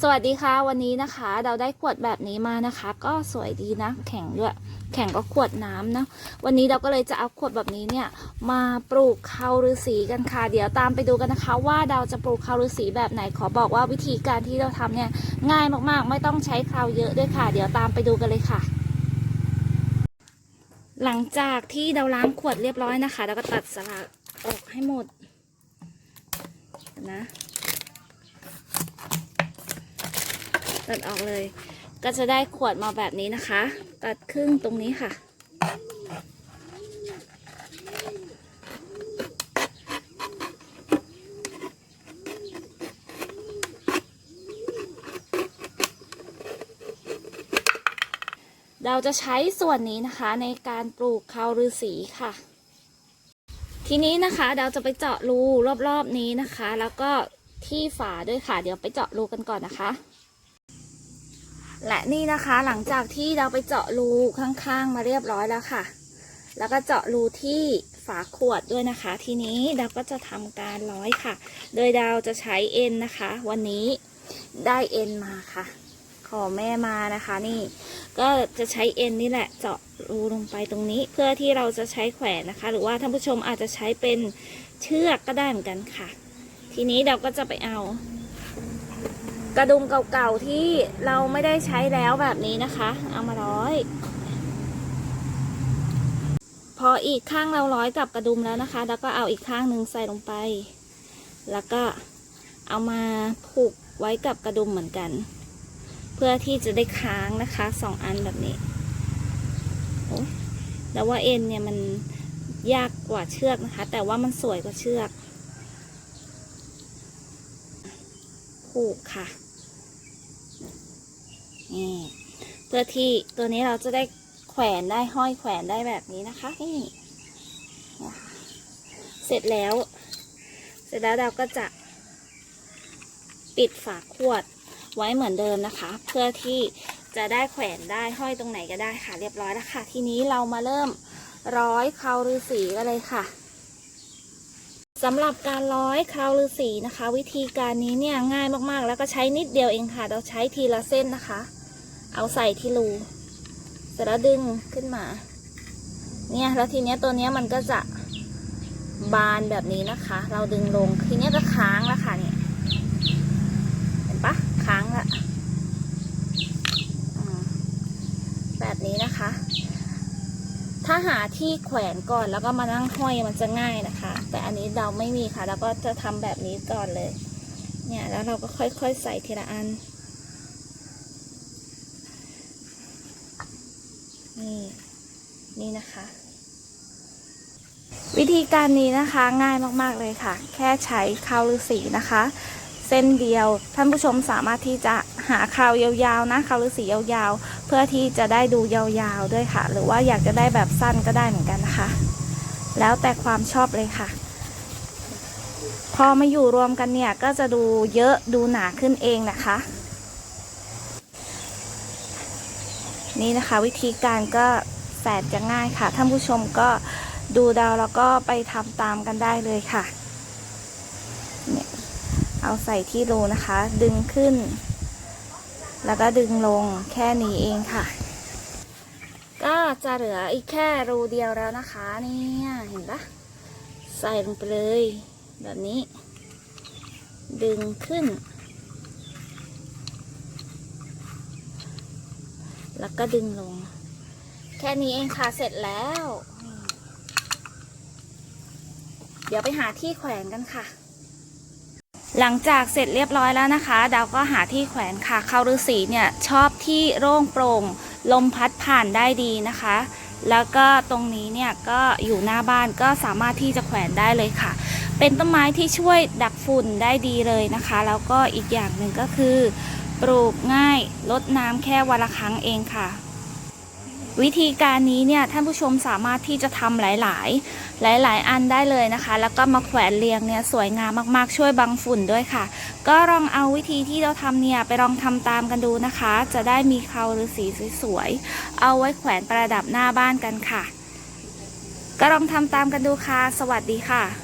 สวัสดีค่ะ วันนี้นะคะ เราได้ขวดแบบนี้มานะคะ ก็สวยดีนะ แข็งด้วย แข็งก็ขวดน้ำนะวันนี้เราก็เลยจะเอาขวดแบบนี้เนี่ย มาปลูกเคาฤาษีกันค่ะ เดี๋ยวตามไปดูกันนะคะ ว่าเราจะปลูกเคาฤาษีแบบไหนขอบอกว่าวิธีการที่เราทำเนี่ยง่ายมากๆ ไม่ต้องใช้เคราเยอะด้วยค่ะ เดี๋ยวตามไปดูกันเลยค่ะ หลังจากที่เราล้างขวดเรียบร้อยนะคะเราก็ตัดสลักออกให้หมดนะ ตัดออกเลย ก็จะได้ขวดมาแบบนี้นะคะ ตัดครึ่งตรงนี้ค่ะ เราจะใช้ส่วนนี้นะคะในการปลูกคาวฤาษีค่ะทีนี้นะคะเราจะไปเจาะรูรอบๆนี้นะคะ แล้วก็ที่ฝาด้วยค่ะ เดี๋ยวไปเจาะรูกันก่อนนะคะ และนี่นะคะหลังจากที่เราไปเจาะรูข้างๆมาเรียบร้อยแล้วค่ะ แล้วก็เจาะรูที่ฝาขวดด้วยนะคะ ทีนี้เราก็จะทำการร้อยค่ะ โดยเราจะใช้เอ็นนะคะ วันนี้ได้เอ็นมาค่ะ ขอแม่มานะคะนี่ ก็จะใช้เอ็นนี่แหละเจาะรูลงไปตรงนี้ เพื่อที่เราจะใช้แขวนนะคะ หรือว่าท่านผู้ชมอาจจะใช้เป็นเชือกก็ได้เหมือนกันค่ะ ทีนี้เราก็จะไปเอา กระดุมเก่าๆที่เราไม่ได้ใช้แล้วแบบนี้นะคะ เอามาร้อย พออีกข้างเราร้อยกับกระดุมแล้วนะคะ แล้วก็เอาอีกข้างหนึ่งใส่ลงไป แล้วก็เอามาผูกไว้กับกระดุมเหมือนกัน เพื่อที่จะได้ค้างนะคะสองอันแบบนี้แล้วว่าเอ็นเนี่ยมันยากกว่าเชือกนะคะ แต่ว่ามันสวยกว่าเชือกผูกค่ะ นี่เพื่อที่ตัวนี้เราจะได้แขวนได้ห้อยแขวนได้แบบนี้นะคะนี่เสร็จแล้ว เสร็จแล้วเราก็จะปิดฝาขวดไว้เหมือนเดิมนะคะ เพื่อที่จะได้แขวนได้ห้อยตรงไหนก็ได้ค่ะ เรียบร้อยแล้วค่ะ ทีนี้เรามาเริ่มร้อยเคราฤาษีกันเลยค่ะสำหรับการร้อยคราวฤาษีนะคะ วิธีการนี้เนี่ยง่ายมากๆ แล้วก็ใช้นิดเดียวเองค่ะ เราใช้ทีละเส้นนะคะ เอาใส่ที่รูเสร็จแล้วดึงขึ้นมา เนี่ยแล้วทีเนี้ยตัวเนี้ยมันก็จะบานแบบนี้นะคะ เราดึงลงทีเนี้ยก็ค้างแล้วค่ะเนี่ยเห็นปะค้างละแบบนี้นะคะ ถ้าหาที่แขวนก่อนแล้วก็มานั่งห้อยมันจะง่ายนะคะ แต่อันนี้เราไม่มีค่ะเราก็จะทำแบบนี้ก่อนเลย เนี่ยแล้วเราก็ค่อยๆใส่ทีละอัน นี่นี่นะคะ วิธีการนี้นะคะง่ายมากๆเลยค่ะ แค่ใช้คาวฤาษีนะคะ เส้นเดียวท่านผู้ชมสามารถที่จะหาคราวยาวๆนะคราวฤาษียาวๆ เพื่อที่จะได้ดูยาวๆด้วยค่ะ หรือว่าอยากจะได้แบบสั้นก็ได้เหมือนกันนะคะ แล้วแต่ความชอบเลยค่ะ พอมาอยู่รวมกันเนี่ยก็จะดูเยอะดูหนาขึ้นเองนะคะ นี่นะคะ วิธีการก็แสนจะง่ายค่ะ ท่านผู้ชมก็ดูดาวแล้วก็ไปทำตามกันได้เลยค่ะเนี่ยเอาใส่ที่รูนะคะ ดึงขึ้น แล้วก็ดึงลงแค่นี้เองค่ะ ก็จะเหลืออีกแค่รูเดียวแล้วนะคะเนี่ยเห็นปะใส่ลงไปเลย แบบนี้ ดึงขึ้น แล้วก็ดึงลง แค่นี้เองค่ะเสร็จแล้ว เดี๋ยวไปหาที่แขวนกันค่ะ หลังจากเสร็จเรียบร้อยแล้วนะคะ ดาวก็หาที่แขวนค่ะเขาฤาษีเนี่ยชอบที่โล่งโปร่งลมพัดผ่านได้ดีนะคะ แล้วก็ตรงนี้เนี่ยก็อยู่หน้าบ้านก็สามารถที่จะแขวนได้เลยค่ะ เป็นต้นไม้ที่ช่วยดักฝุ่นได้ดีเลยนะคะ แล้วก็อีกอย่างหนึ่งก็คือ ปลูกง่ายลดน้ำแค่วันละครั้งเองค่ะ วิธีการนี้เนี่ยท่านผู้ชมสามารถที่จะทำหลาย ๆ หลาย ๆ อันได้เลยนะคะ แล้วก็มาแขวนเรียงเนี่ยสวยงามมากๆ ช่วยบังฝุ่นด้วยค่ะ ก็ลองเอาวิธีที่เราทำเนี่ยไปลองทำตามกันดูนะคะ จะได้มีเคาหรือสีสวยๆเอาไว้แขวนประดับหน้าบ้านกันค่ะ ก็ลองทำตามกันดูค่ะ สวัสดีค่ะ